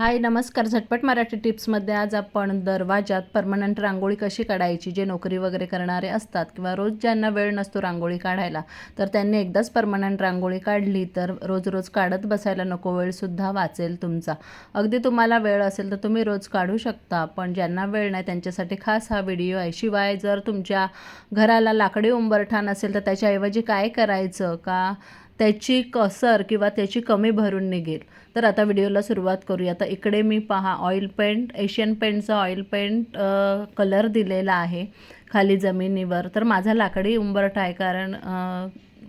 हाय नमस्कार. झटपट मराठी टिप्समध्ये आज आपण दरवाजात परमनंट रांगोळी कशी काढायची जे नोकरी वगैरे करणारे असतात किंवा रोज ज्यांना वेळ नसतो रांगोळी काढायला तर त्यांनी एकदाच परमनंट रांगोळी काढली तर रोज रोज काढत बसायला नको वेळसुद्धा वाचेल तुमचा. अगदी तुम्हाला वेळ असेल तर तुम्ही रोज काढू शकता पण ज्यांना वेळ नाही त्यांच्यासाठी खास हा व्हिडिओ आहे. शिवाय जर तुमच्या घराला लाकडी उंबरठा नसेल तर त्याच्याऐवजी काय करायचं? का त्याची कसर किंवा त्याची कमी भरून निघेल? तर आता व्हिडिओला सुरुवात करूया. तर इकडे मी पहा ऑइल पेंट एशियन पेंटचा ऑइल पेंट कलर दिलेला आहे खाली जमिनीवर. तर माझा लाकडी उंबरठ आहे कारण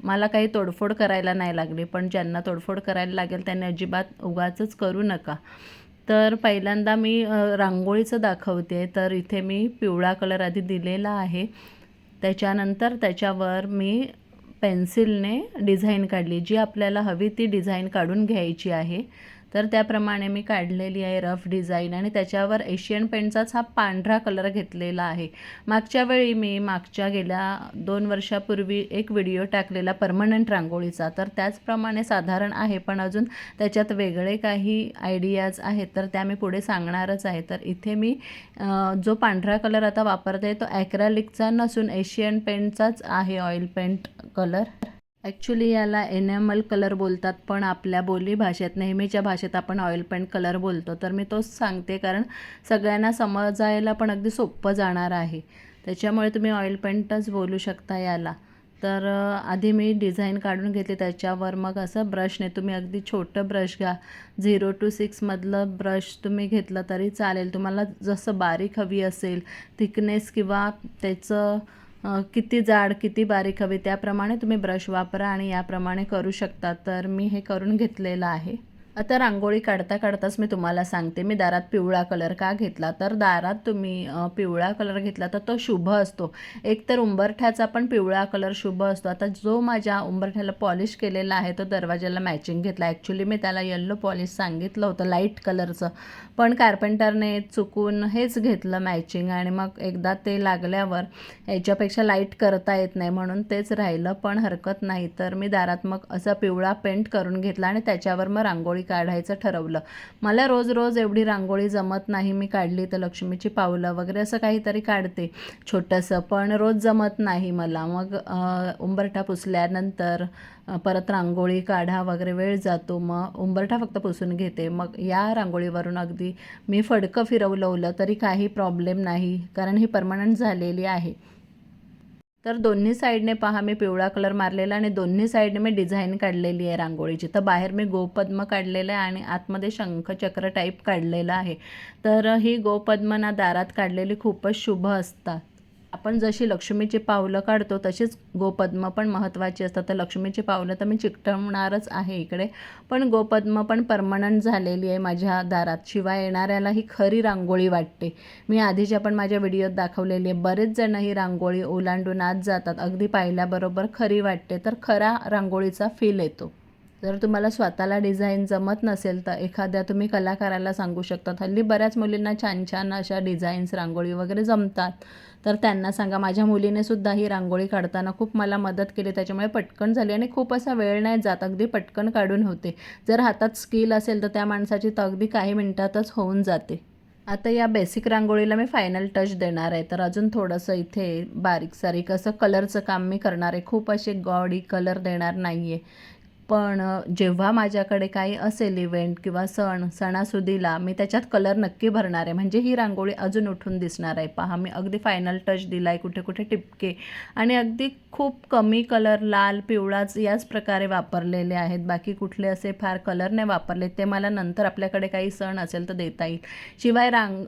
मला काही तोडफोड करायला नाही लागली. पण ज्यांना तोडफोड करायला लागेल त्यांनी अजिबात उगाचच करू नका. तर पहिल्यांदा मी रांगोळीचं दाखवते. तर इथे मी पिवळा कलर आधी दिलेला आहे. त्याच्यानंतर त्याच्यावर मी पेन्सिलने डिझाईन काढली. जी आपल्याला हवी ती डिझाईन काढून घ्यायची आहे. तर त्याप्रमाणे मी काढलेली आहे रफ डिझाईन आणि त्याच्यावर एशियन पेंटचाच हा पांढरा कलर घेतलेला आहे. मागच्या वेळी मी मागच्या गेल्या दोन वर्षापूर्वी एक व्हिडिओ टाकलेला परमनंट रांगोळीचा. तर त्याचप्रमाणे साधारण आहे पण अजून त्याच्यात वेगळे काही आयडियाज आहेत तर त्या मी पुढे सांगणारच आहे. तर इथे मी जो पांढरा कलर आता वापरते तो ॲक्रॅलिकचा नसून एशियन पेंटचाच आहे ऑइल पेंट कलर. ॲक्च्युली याला एनॅमल कलर बोलतात पण आपल्या बोली भाषेत नेहमीच्या भाषेत आपण ऑइल पेंट कलर बोलतो. तर मी तोच सांगते कारण सगळ्यांना समजायला पण अगदी सोपं जाणार आहे. त्याच्यामुळे तुम्ही ऑइल पेंटच बोलू शकता याला. तर आधी मी डिझाईन काढून घेतली त्याच्यावर मग असं ब्रशने तुम्ही अगदी छोटं ब्रश घ्या. झिरो टू सिक्समधलं ब्रश तुम्ही घेतलं तरी चालेल. तुम्हाला जसं बारीक हवी असेल थिकनेस किंवा त्याचं किती जाड किती बारीक हवी त्याप्रमाणे तुम्ही ब्रश वापरा आणि याप्रमाणे करू शकता. तर मी हे करून घेतलेलं आहे. आता रांगोळी काढता काढताच मी तुम्हाला सांगते. मी दारात पिवळा कलर का घेतला? तर दारात तुम्ही पिवळा कलर घेतला तर तो शुभ असतो. एक तर उंबरठ्याचा पण पिवळा कलर शुभ असतो. आता जो माझ्या उंबरठ्याला पॉलिश केलेला आहे तो दरवाजाला मॅचिंग घेतला. ॲक्च्युली मी त्याला येल्लो पॉलिश सांगितलं होतं लाइट कलरचं पण कार्पेंटरने चुकून हेच घेतलं मॅचिंग आणि मग एकदा ते लागल्यावर याच्यापेक्षा लाइट करता येत नाही म्हणून तेच राहिलं. पण हरकत नाही. तर मी दारात मग असा पिवळा पेंट करून घेतला आणि त्याच्यावर मग रांगोळी काढायचं ठरवलं. मला रोज रोज एवढी रांगोळी जमत नाही मी काढली तर लक्ष्मीची पावलं वगैरे असं काहीतरी काढते. छोटंसं पण रोज जमत नाही मला. मग उंबरठा पुसल्यानंतर परत रांगोळी काढा वगैरे वेळ जातो. मग उंबरठा फक्त पुसून घेते. मग या रांगोळीवरून अगदी मी फडकं फिरवलवलं तरी काही प्रॉब्लेम नाही कारण ही परमनंट झालेली आहे. तर दोन्ही साईडने पहा मी पिवळा कलर मारलेला आणि दोन्ही साईडने मी डिझाईन काढलेली आहे रांगोळीची तर बाहेर मी गोपद्म काढलेलं आहे आणि आतमध्ये शंखचक्र टाईप काढलेलं आहे. तर ही गोपद्म ना दारात काढलेली खूपच शुभ असतात. आपण जशी लक्ष्मीची पावलं काढतो तशीच गोपद्म पण महत्त्वाची असतात. तर लक्ष्मीची पावलं तर मी चिकटवणारच आहे इकडे. पण गोपद्म पण परमनंट झालेली आहे माझ्या दारात. शिवाय येणाऱ्याला ही खरी रांगोळी वाटते. मी आधीच्या पण माझ्या व्हिडिओत दाखवलेली आहे बरेच जण ही रांगोळी ओलांडून आत जातात. अगदी पाहिल्याबरोबर खरी वाटते तर खरा रांगोळीचा फील येतो. जर तुम्हाला स्वतःला डिझाईन जमत नसेल तर एखाद्या तुम्ही कलाकाराला सांगू शकता. हल्ली बऱ्याच मुलींना छान छान अशा डिझाईन्स रांगोळी वगैरे जमतात. तर त्यांना सांगा माझ्या मुलीने सुद्धा ही रांगोळी काढताना खूप मला मदत केली त्याच्यामुळे पटकन झाली. आणि खूप असा वेळ नाही जात अगदी पटकन काढून होते. जर हातात स्किल असेल तर त्या माणसाची तर अगदी काही मिनटातच होऊन जाते. आता या बेसिक रांगोळीला मी फायनल टच देणार आहे. तर अजून थोडंसं इथे बारीक सारीक असं कलरचं काम मी करणार आहे. खूप असे गॉडी कलर देणार नाही आहे पण जेव्हा माझ्याकडे काही असेल इव्हेंट किंवा सण सणासुदीला मी त्याच्यात कलर नक्की भरणार आहे. म्हणजे ही रांगोळी अजून उठून दिसणार आहे. पहा मी अगदी फायनल टच दिला आहे कुठे कुठे टिपके. आणि अगदी खूप कमी कलर लाल पिवळाच याच प्रकारे वापरलेले आहेत. बाकी कुठले असे फार कलर नाही वापरले. ते मला नंतर आपल्याकडे काही सण असेल तर देता येईल. शिवाय रांग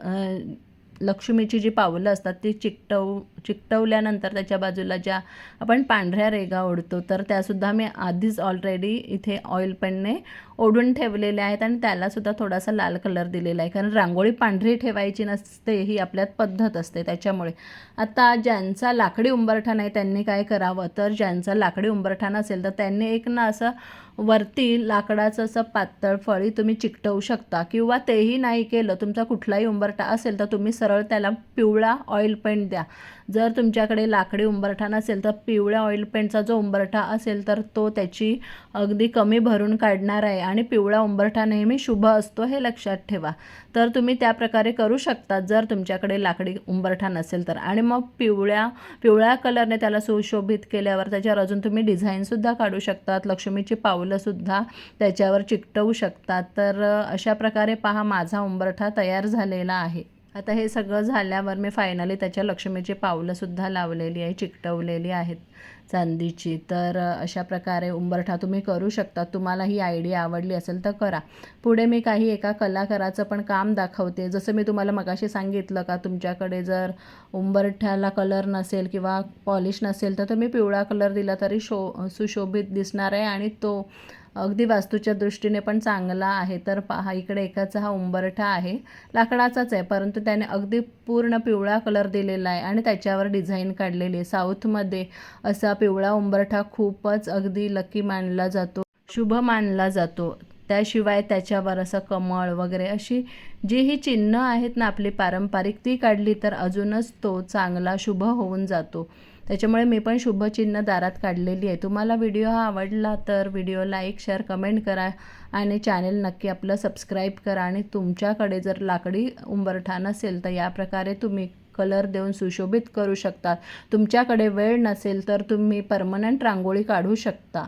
लक्ष्मीची जी पावलं असतात ती चिकटवू चिकटवल्यानंतर त्याच्या बाजूला ज्या आपण पांढऱ्या रेगा ओढतो तर त्यासुद्धा मी आधीच ऑलरेडी इथे ऑइल पेनने ओढून ठेवलेल्या आहेत आणि त्यालासुद्धा थोडासा लाल कलर दिलेला आहे. कारण रांगोळी पांढरी ठेवायची नसते ही आपल्यात पद्धत असते त्याच्यामुळे. आता ज्यांचा लाकडी उंबरठा नाही त्यांनी काय करावं? तर ज्यांचा लाकडी उंबरठा नसेल तर त्यांनी एक ना असं वरती लाकडाचं असं पातळ फळी तुम्ही चिकटवू शकता. किंवा तेही नाही केलं तुमचा कुठलाही उंबरठा असेल तर तुम्ही सरळ त्याला पिवळा ऑइल पेंट द्या. जर तुमच्याकडे लाकडी उंबरठा नसेल तर पिवळ्या ऑइल पेंटचा जो उंबरठा असेल तर तो त्याची अगदी कमी भरून काढणार आहे. आणि पिवळा उंबरठा नेहमी शुभ असतो हे लक्षात ठेवा. तर तुम्ही त्या प्रकारे करू शकता जर तुमच्याकडे लाकडी उंबरठा नसेल तर. आणि मग पिवळ्या पिवळ्या कलरने त्याला सुशोभित केल्यावर त्याच्यावर अजून तुम्ही डिझाईनसुद्धा काढू शकतात. लक्ष्मीची पावलंसुद्धा त्याच्यावर चिकटवू शकतात. तर अशा प्रकारे पहा माझा उंबरठा तयार झालेला आहे. आता हे सगळं झाल्यावर मी फायनली त्याच्या लक्ष्मीची पावलंसुद्धा लावलेली आहे चिकटवलेली आहेत चांदीची. तर अशा प्रकारे उंबरठा तुम्ही करू शकता. तुम्हाला ही आयडिया आवडली असेल तर करा. पुढे मी काही एका कलाकाराचं पण काम दाखवते. जसं मी तुम्हाला मगाशी सांगितलं का तुमच्याकडे जर उंबरठ्याला कलर नसेल किंवा पॉलिश नसेल तर तुम्ही पिवळा कलर दिला तरी शो सुशोभित दिसणार आहे आणि तो अगदी वास्तूच्या दृष्टीने पण चांगला आहे. तर पहा इकडे एकाचा हा उंबरठा आहे. लाकडाचाच आहे परंतु त्याने अगदी पूर्ण पिवळा कलर दिलेला आहे आणि त्याच्यावर डिझाईन काढलेली आहे. साऊथमध्ये असा पिवळा उंबरठा खूपच अगदी लकी मानला जातो शुभ मानला जातो. त्याशिवाय त्याच्यावर असं कमळ वगैरे अशी जी ही चिन्ह आहेत ना आपली पारंपरिक ती काढली तर अजूनच तो चांगला शुभ होऊन जातो. त्याच्यामुळे मी पण शुभचिन्ह दारात काढलेली आहे. तुम्हाला व्हिडिओ हा आवडला तर व्हिडिओ लाईक शेअर कमेंट करा आणि चॅनेल नक्की आपलं सबस्क्राईब करा. आणि तुमच्याकडे जर लाकडी उंबरठा नसेल तर या प्रकारे तुम्ही कलर देऊन सुशोभित करू शकता. तुमच्याकडे वेळ नसेल तर तुम्ही परमनंट रांगोळी काढू शकता.